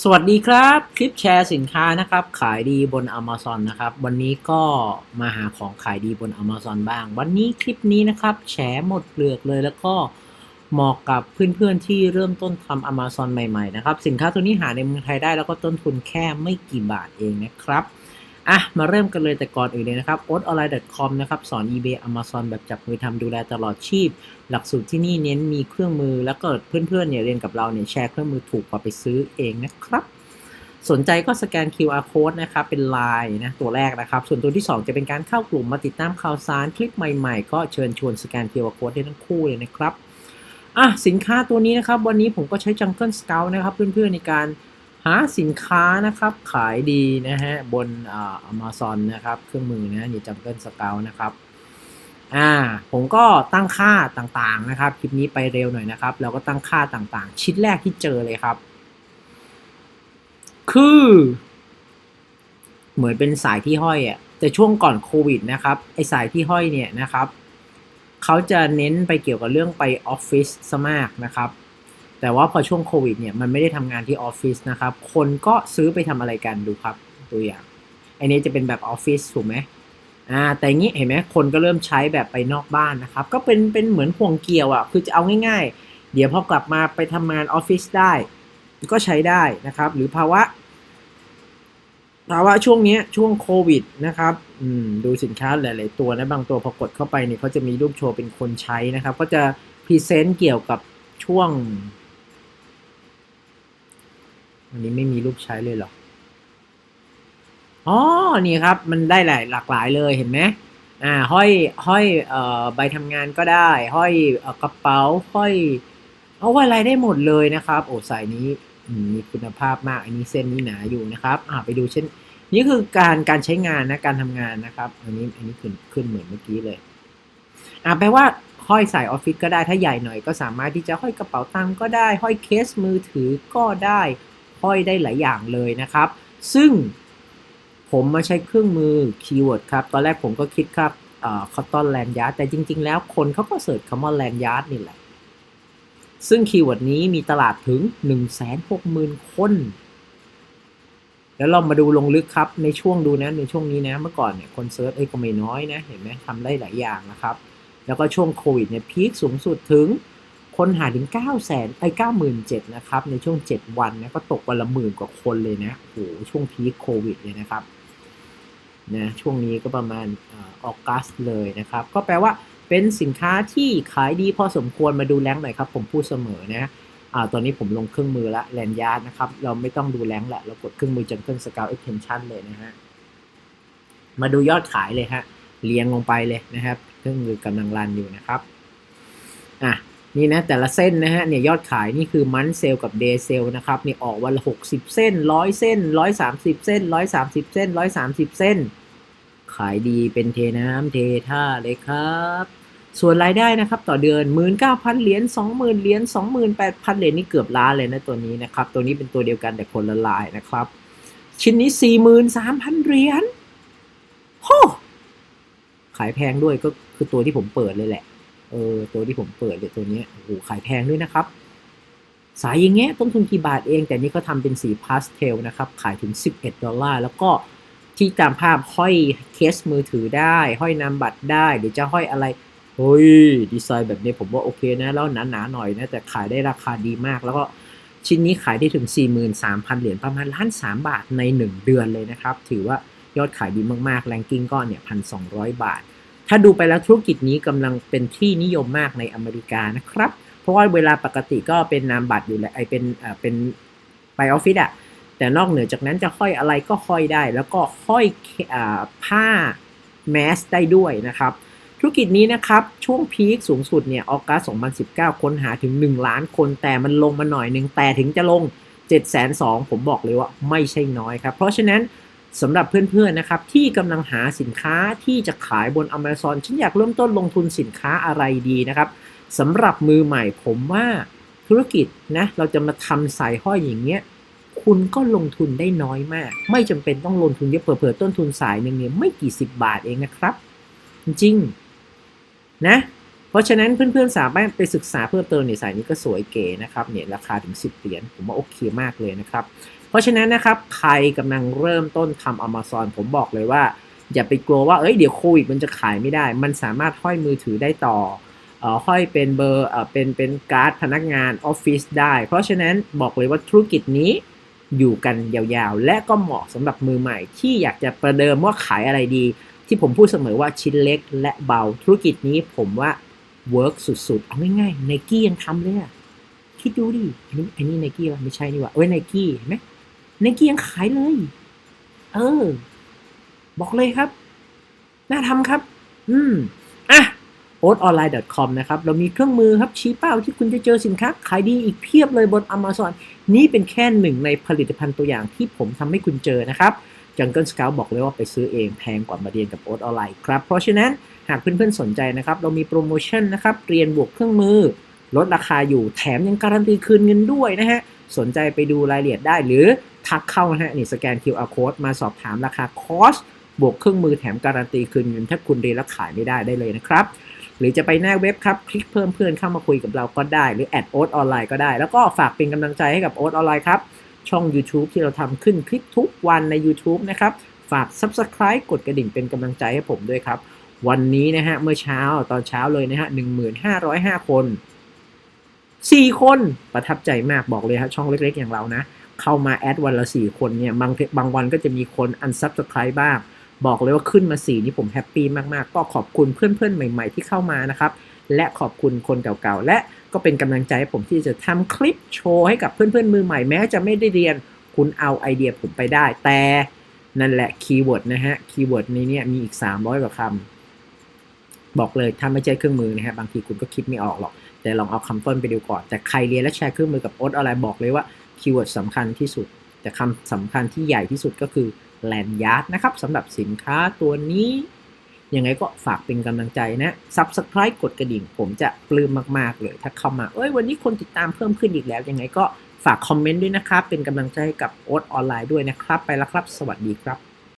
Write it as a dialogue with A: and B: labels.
A: สวัสดีครับ คลิปแชร์สินค้านะครับ ขายดีบน Amazon นะครับ วันนี้ก็มาหาของขายดีบน Amazon บ้าง วันนี้คลิปนี้นะครับ แชร์หมดเปลือกเลยแล้วก็เหมาะกับเพื่อนๆที่เริ่มต้นทำ Amazon ใหม่ๆนะครับ สินค้าตัวนี้หาในเมืองไทยได้แล้วก็ต้นทุนแค่ไม่กี่บาทเองนะครับ อะ มาเริ่มกันเลยแต่ก่อนอื่นเลยนะครับ o t o n l i n e c o m นะครับ สอน eBay Amazon แบบจับมือทำดูแลตลอดชีพ หลักสูตรที่นี่เน้นมีเครื่องมือ แล้วก็เพื่อนๆเนี่ยเรียนกับเราเนี่ยแชร์เครื่องมือถูกกว่าไปซื้อเองนะครับ สนใจก็สแกน QR code นะครับเป็นไลน์นะตัวแรกนะครับ ส่วนตัวที่ 2 จะเป็นการเข้ากลุ่มมาติดตามข่าวสารคลิปใหม่ๆ ก็เชิญชวนสแกน QR code ได้ทั้งคู่เลยนะครับอะสินค้าตัวนี้นะครับวันนี้ผมก็ใช้ Jungle Scout นะครับเพื่อนๆในการ หาสินค้านะครับขายดีนะฮะบนอ่า Amazon นะครับ เครื่องมือนะนี่ Jungle Scout นะครับอ่าผมก็ตั้งค่าต่างๆนะครับ คลิปนี้ไปเร็วหน่อยนะครับ เราก็ตั้งค่าต่างๆ ชิ้นแรกที่เจอเลยครับ คือ เหมือนเป็นสายที่ห้อยอะ่ะแต่ช่วงก่อนโควิดนะครับไอสายที่ห้อยเนี่ยนะครับเขาจะเน้นไปเกี่ยวกับเรื่องไปออฟฟิศซะมากนะครับ แต่ว่าพอช่วงโควิดเนี่ยมันไม่ได้ทำงานที่ออฟฟิศนะครับ คนก็ซื้อไปทำอะไรกันดูครับตัวอย่างไอนี้จะเป็นแบบออฟฟิศถูกไหมอ่าแต่งี้เห็นไหมคนก็เริ่มใช้แบบไปนอกบ้านนะครับ ก็เป็นเป็นเหมือนห่วงเกี่ยวอะ่ะคือจะเอาง่ายๆ เดี๋ยวพอกลับมาไปทำงานออฟฟิศได้ ก็ใช้ได้นะครับ หรือภาวะภาวะช่วงนี้ช่วงโควิดนะครับอืมดูสินค้าหลาย ๆ ตัวนะบางตัวพอกดเข้าไปเนี่ยเขาจะมีรูปโชว์เป็นคนใช้นะครับ ก็จะพรีเซนต์เกี่ยวกับช่วง อันนี้ไม่มีรูปใช้เลยเหรอ อ๋อ นี่ครับ มันได้หลายหลากหลายเลยเห็นไหมอ่า ห้อย ห้อยเอ่อใบทำงานก็ได้ ห้อยอกระเป๋า ห้อย เอาไว้อะไรได้หมดเลยนะครับ โอ้สายนี้มีคุณภาพมาก อันนี้เส้นนี้หนาอยู่นะครับ อ่าไปดูเช่น นี่คือการการใช้งานนะ การทำงานนะครับ อันนี้ อันนี้ขึ้นขึ้นเหมือนเมื่อกี้เลย อ่าแปลว่าห้อยสายออฟฟิศก็ได้ ถ้าใหญ่หน่อยก็สามารถที่จะห้อยกระเป๋าตังก็ได้ ห้อยเคสมือถือก็ได้ ห้อยได้หลายอย่างเลยนะครับ ซึ่งผมมาใช้เครื่องมือคีย์เวิร์ดครับ ตอนแรกผมก็คิดครับเอ่อคอตตอนแลนยาร์ดแต่จริง ๆ แล้วคนเขาก็เสิร์ชคำว่าแลนยาร์ดนี่แหละ ซึ่งคีย์เวิร์ดนี้มีตลาดถึง 160,000 คน แล้วเรามาดูลงลึกครับ ในช่วงดูนะ ในช่วงนี้นะ เมื่อก่อนเนี่ยคนเซิร์ชเอ้ยก็ไม่น้อยนะ เห็นไหมทำได้หลายอย่างนะครับ แล้วก็ช่วงโควิดเนี่ยพีคสูงสุดถึง คนหาถึง9 0 0 0 0 0ไอ้97,000นะครับ ในช่วง 7 วันนะก็ตกวันละหมื่นกว่าคนเลยนะโอ้โหช่วงพีคโควิดเลยนะครับนะช่วงนี้ก็ประมาณออกัสเลยนะครับ ก็แปลว่าเป็นสินค้าที่ขายดีพอสมควรมาดูแรงหน่อยครับ ผมพูดเสมอนะอ่าตอนนี้ผมลงเครื่องมือละแลนยาร์ดนะครับ เราไม่ต้องดูแรงละ เรากดเครื่องมือจังเกิลสกาวเอ็กเทนชั่นเลยนะฮะ มาดูยอดขายเลยฮะ เรียงลงไปเลยนะครับ เครื่องมือกำลังรันอยู่นะครับ อะ นี่นะแต่ละเส้นนะฮะเนี่ยยอดขายนี่คือมันเซลกับเดย์เซลนะครับเนี่ยออกวันละหกสิบเส้นร้อยเส้นร้อยสามสิบเส้นร้อยสามสิบเส้นร้อยสามสิบเส้น ขายดีเป็นเทน้ำเทท่าเลยครับ ส่วนรายได้นะครับต่อเดือนหมื่นเก้าพันเหรียญสองหมื่นเหรียญสองหมื่นแปดพันเหรียญนี่เกือบล้านเลยนะตัวนี้นะครับ ตัวนี้เป็นตัวเดียวกันแต่คนละลายนะครับ ชิ้นนี้สี่หมื่นสามพันเหรียญโหขายแพงด้วยก็คือตัวที่ผมเปิดเลยแหละ เออตัวที่ผมเปิดเลยตัวนี้โอ้โหขายแพงด้วยนะครับ สายอย่างเงี้ยต้นทุนกี่บาทเอง แต่นี่เขาทำเป็นสีพาสเทลนะครับ ขายถึง 11 ดอลลาร์ แล้วก็ที่ตามภาพห้อยเคสมือถือได้ ห้อยนามบัตรได้หรือจะห้อยอะไรเฮ้ยดีไซน์แบบนี้ผมว่าโอเคนะ แล้วหนาๆหน่อยนะ แต่ขายได้ราคาดีมาก แล้วก็ชิ้นนี้ขายได้ถึง 43,000 เหรียญประมาณล้านสามบาทใน 1 เดือนเลยนะครับ ถือว่ายอดขายดีมากๆ แรงกิ้งก็เนี่ยพันสองบาท ถ้าดูไปแล้วธุรกิจนี้กำลังเป็นที่นิยมมากในอเมริกานะครับ เพราะว่าเวลาปกติก็เป็นนามบัตรอยู่แหละไอเป็นอ่าเป็นไปออฟฟิศอะแต่นอกเหนือจากนั้นจะห้อยอะไรก็ห้อยได้ แล้วก็ห้อยอ่าผ้าแมสได้ด้วยนะครับธุรกิจนี้นะครับช่วงพีคสูงสุดเนี่ยออกัส 2019ค้นหาถึง 1 ล้านคนแต่มันลงมาหน่อยหนึ่งแต่ถึงจะลง 7 2 0 0 0ผมบอกเลยว่าไม่ใช่น้อยครับ เพราะฉะนั้น สำหรับเพื่อนๆนะครับที่กำลังหาสินค้าที่จะขายบน Amazon ฉันอยากเริ่มต้นลงทุนสินค้าอะไรดีนะครับสำหรับมือใหม่ผมว่าธุรกิจนะเราจะมาทำสายห้อยอย่างเงี้ยคุณก็ลงทุนได้น้อยมาก ไม่จำเป็นต้องลงทุนเยอะเผื่อๆต้นทุนสายหนึ่งเนี่ยไม่กี่สิบบาทเองนะครับ จริงๆนะเพราะฉะนั้นเพื่อนๆสามารถไปศึกษาเพิ่มเติมในสายนี้ก็สวยเก๋นะครับเนี่ยราคาถึง 10เหรียญผมว่าโอเคมากเลยนะครับ เพราะฉะนั้นนะครับใครกำลังเริ่มต้นทำ Amazon ผมบอกเลยว่า อย่าไปกลัวว่าเอ้ยเดี๋ยวโควิดมันจะขายไม่ได้ มันสามารถห้อยมือถือได้ต่ออห้อยเป็นเบอร์เป็นเป็นการ์ดพนักงานออฟฟิศได้ เพราะฉะนั้นบอกเลยว่าธุรกิจนี้อยู่กันยาวๆ และก็เหมาะสำหรับมือใหม่ ที่อยากจะประเดิมว่าขายอะไรดี ที่ผมพูดเสมอว่าชิ้นเล็กและเบาธุรกิจนี้ผมว่าเวิร์กสุดๆ เอาง่ายๆไนกี้ยังทำเลยอะคิดดูดิอันนี้อันนี้ไนกี้วะไม่ใช่นี่วะเอ้ยไนกี้เห็นไหม ไนกี้ยังขายเลย เออ บอกเลยครับ น่าทำครับ อืม อะ oatonline.com นะครับ เรามีเครื่องมือครับชี้เป้าที่คุณจะเจอสินค้า ขายดีอีกเพียบเลยบน Amazon นี่เป็นแค่หนึ่งในผลิตภัณฑ์ตัวอย่างที่ผมทำให้คุณเจอนะครับ Jungle Scout บอกเลยว่าไปซื้อเองแพงกว่ามาเรียนกับ o a t Online ครับ เพราะฉะนั้นหากเพื่อนๆสนใจนะครับ เรามีโปรโมชั่นนะครับ เรียนบวกเครื่องมือ ลดราคาอยู่แถมยังการันตีคืนเงินด้วยนะฮะ สนใจไปดูรายละเอียดได้หรือ ทักเข้านะฮะนี่สแกน QR code มาสอบถามราคาคอสบวกเครื่องมือแถมการันตีคืนเงินถ้าคุณเรียนแล้วขายไม่ได้ได้เลยนะครับ หรือจะไปหน้าเว็บครับ คลิกเพิ่มเพื่อนเข้ามาคุยกับเราก็ได้ หรือแอดโอ๊ตออนไลน์ก็ได้ แล้วก็ฝากเป็นกำลังใจให้กับโอ๊ตออนไลน์ครับ ช่อง YouTube ที่เราทำขึ้นคลิปทุกวันใน YouTube นะครับ ฝาก Subscribe กดกระดิ่งเป็นกำลังใจให้ผมด้วยครับ วันนี้นะฮะเมื่อเช้าตอนเช้าเลยนะฮะ1505 คน 4 คนประทับใจมากบอกเลยครับช่องเล็กๆอย่างเรานะ เข้ามาแอดวันละ4คนเนี่ยบางบางวันก็จะมีคน unsubscribe บ้าง บอกเลยว่าขึ้นมา4นี่ผมแฮปปี้มากๆ ก็ขอบคุณเพื่อนๆ ใหม่ๆ ที่เข้ามานะครับ และขอบคุณคนเก่าๆ และก็เป็นกำลังใจให้ผมที่จะทำคลิปโชว์ให้กับเพื่อนๆ มือใหม่แม้จะไม่ได้เรียนคุณเอาไอเดียผมไปได้ แต่นั่นแหละคีย์เวิร์ดนะฮะคีย์เวิร์ดในเนี้มีอีก 300กว่าคำบอกเลยถ้าไม่ใช่เครื่องมือนะฮะบางทีคุณก็คิดไม่ออกหรอก แต่ลองเอาคำต้นไปดูก่อน แต่ใครเรียนและแชร์เครื่องมือกับโอ๊ตอะไรบอกเลยว่า คีย์เวิร์ดสำคัญที่สุด แต่คำสำคัญที่ใหญ่ที่สุดก็คือแลนยาร์ดนะครับสำหรับสินค้าตัวนี้ ยังไงก็ฝากเป็นกำลังใจนะ Subscribe กดกระดิ่ง ผมจะปลื้มมาก ๆ เลย ถ้าเข้ามา เอ้ย วันนี้คนติดตามเพิ่มขึ้นอีกแล้ว ยังไงก็ฝากคอมเมนต์ด้วยนะครับ เป็นกำลังใจกับโอ๊ตออนไลน์ด้วยนะครับ ไปแล้วครับ สวัสดีครับ